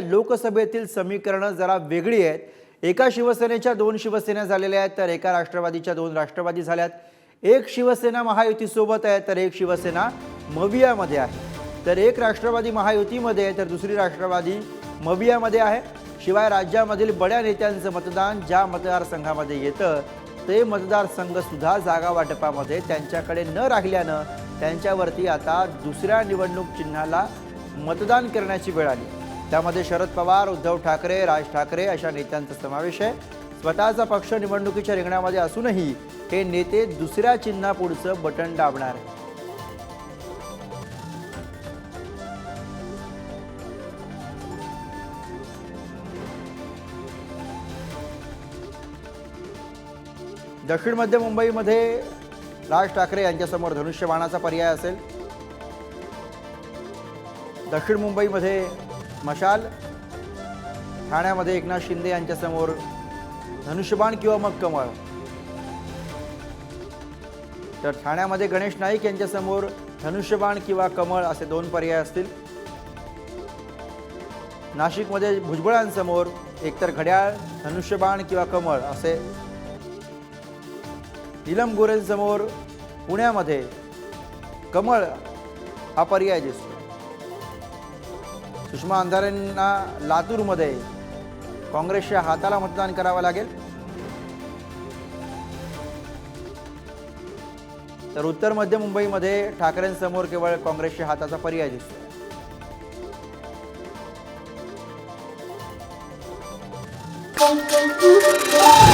लोकसभेतील समीकरणं जरा वेगळी आहेत. एका शिवसेनेच्या दोन शिवसेना झालेल्या आहेत तर एका राष्ट्रवादीच्या दोन राष्ट्रवादी झाल्यात. एक शिवसेना महायुतीसोबत आहे तर एक शिवसेना मवियामध्ये आहे. तर एक राष्ट्रवादी महायुतीमध्ये आहे तर दुसरी राष्ट्रवादी मवियामध्ये आहे. शिवाय राज्यामधील बड्या नेत्यांचं मतदान ज्या मतदारसंघामध्ये येतं ते मतदारसंघ सुद्धा जागा वाटपामध्ये त्यांच्याकडे न राहिल्यानं त्यांच्यावरती आता दुसऱ्या निवडणूक चिन्हाला मतदान करण्याची वेळ आली. त्यामध्ये शरद पवार उद्धव ठाकरे राज ठाकरे अशा नेत्यांचा समावेश आहे. स्वतःचा पक्ष निवडणुकीच्या रिंगणामध्ये असूनही हे नेते दुसऱ्या चिन्हापुढचं बटन दाबणार आहे दक्षिण मध्य मुंबईमध्ये राज ठाकरे यांच्यासमोर धनुष्यबाणाचा पर्याय असेल. दक्षिण मुंबईमध्ये मशाल ठाण्यामध्ये एकनाथ शिंदे यांच्यासमोर धनुष्यबाण किंवा मग कमळ तर ठाण्यामध्ये गणेश नाईक यांच्यासमोर धनुष्यबाण किंवा कमळ असे दोन पर्याय असतील. नाशिकमध्ये भुजबळांसमोर एकतर घड्याळ धनुष्यबाण किंवा कमळ असे. नीलम गोरेंसमोर पुण्यामध्ये कमळ हा पर्याय दिसतो. सुषमा अंधारेंना लातूरमध्ये काँग्रेसच्या हाताला मतदान करावं लागेल तर उत्तर मध्य मुंबईमध्ये ठाकरेंसमोर केवळ काँग्रेसच्या हाताचा पर्याय दिसतो Thank.